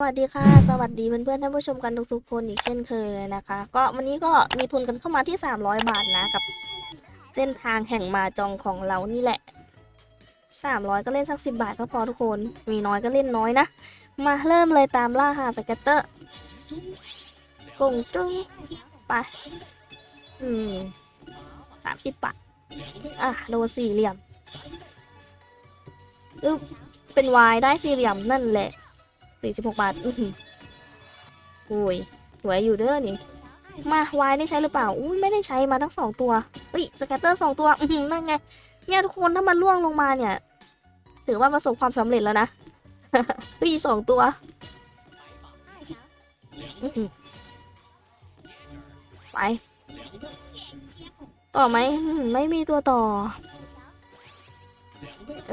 สวัสดีค่ะ สวัสดีเพื่อนๆท่านผู้ชมกันทุกๆคนอีกเช่นเคยนะคะ ก็วันนี้ก็มีทุนกันเข้ามาที่ 300 บาทนะกับ เส้นทางแห่งมาจองของเรานี่แหละ 300 ก็เล่นสัก 10 บาทก็พอทุกคน มีน้อยก็เล่นน้อยนะ มาเริ่มเลยตามล่าหาสเก็ตเตอร์กงจุ้งปัสอืมสามสิบบาทอะโดนสี่เหลี่ยมอึ๊บเป็นวายได้สี่เหลี่ยมนั่นแหละ สี่สิบหกบาท อือหืออุ้ยสวยอยู่เด้อนี่ มาวายได้ใช้หรือเปล่า อุ้ยไม่ได้ใช้มาทั้งสองตัวเฮ้ยสแกตเตอร์สองตัว อือหือนั่นไง เนี่ยทุกคนถ้ามันล่วงลงมาเนี่ย ถือว่าประสบความสำเร็จแล้วนะเฮ้ยสองตัวไปต่อไหม ไม่มีตัวต่ออ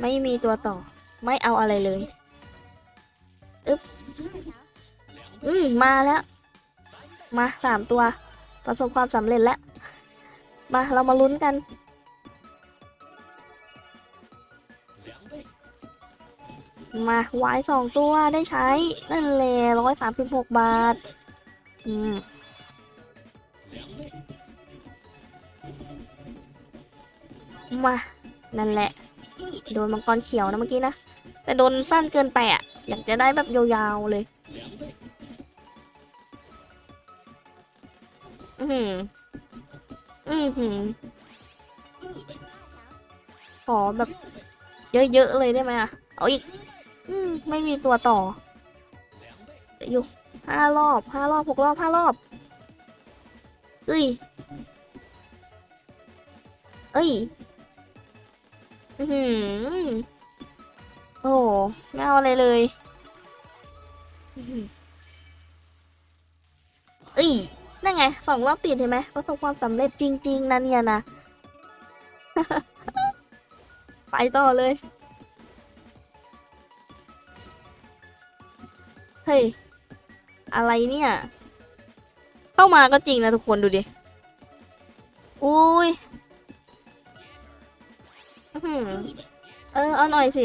ไม่มีตัวต่อ ไม่เอาอะไรเลยอึ๊บอืมมาแล้ว มาสามตัว ประสบความสำเร็จแล้ว มาเรามาลุ้นกัน มาวายสองตัวได้ใช้ นั่นแหละร้อยสามสิบหกบาท อืมมา นั่นแหละ โดนมังกรเขียวนะเมื่อกี้นะ แต่โดนสั้นเกินไปอะ อยากจะได้แบบยาวๆเลย อือหืออือหือขอแบบ เยอะๆเลยได้ไหมอะ เอาอีก อืม ไม่มีตัวต่อออยู่ห้ารอบห้ารอบหกรอบห้ารอบเอ้ย เอ้ย อือหือโอ้โหไม่เอาอะไรเลยอืมเอ้ยนั่นไงสองรอบติดเห็นไหมประสบความสำเร็จจริง ๆนะเนี่ยนะไปต่อเลย เฮ้ย อะไรเนี่ย เข้ามาก็จริงนะทุกคนดูดิ อุ้ย อื้อหือเออเอาหน่อยสิ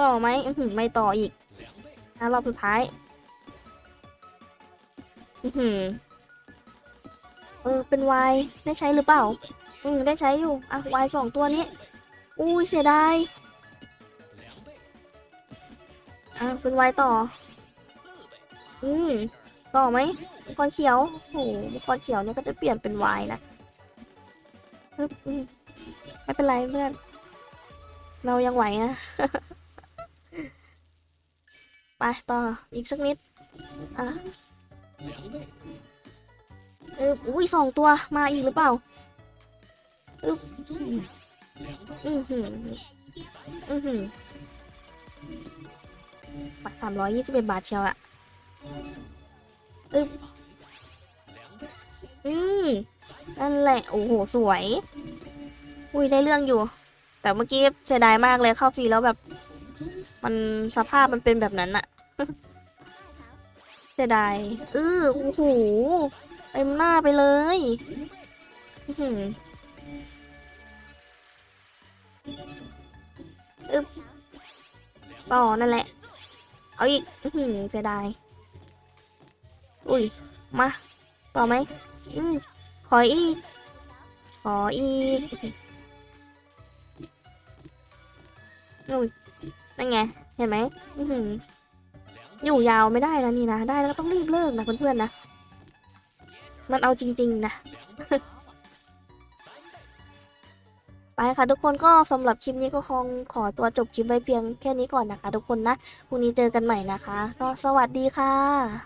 ต่อไหมอื้อหือไม่ต่ออีกอะรอบสุดท้าย อือหือเออเป็นวายได้ใช้หรือเปล่า อืมได้ใช้อยู่ อะวายสองตัวนี้ อุ้ยเสียดายอะเป็นวายต่อ อืมต่อไหมมังกรเขียวโอ้โหมังกรเขียวเนี่ยก็จะเปลี่ยนเป็นวายนะอืม ไม่เป็นไรเพื่อน เรายังไหวนะ ไปต่ออีกสักนิด อะเอออุ้ยสองตัวมาอีกหรือเปล่าอึ๊บอือหืออือหือบัตรสามร้อยยี่สิบเอ็ดบาทเชียวอะอึ๊บอืมนั่นแหละ โอ้โห สวย อุ้ยได้เรื่องอยู่ แต่เมื่อกี้เสียดายมากเลยเข้าฟรีแล้วแบบ มันสภาพมันเป็นแบบนั้นอะเสียดายเออโอ้โหเต็มหน้าไปเลยอืออึบต่อนั่นแหละ เอาอีกอือเสียดาย อุ้ย มา ต่อไหมอืมขออีก ขออีก อุ้ยนั่นไง เห็นไหมอยู่ยาวไม่ได้นะนี่นะ ได้แล้วก็ต้องรีบเลิกนะเพื่อนๆนะ มันเอาจริง ๆ นะ ไปค่ะทุกคนก็สำหรับคลิปนี้ก็คงขอตัวจบคลิปไว้เพียงแค่นี้ก่อนนะคะ ทุกคนนะ พรุ่งนี้เจอกันใหม่นะคะ ก็สวัสดีค่ะ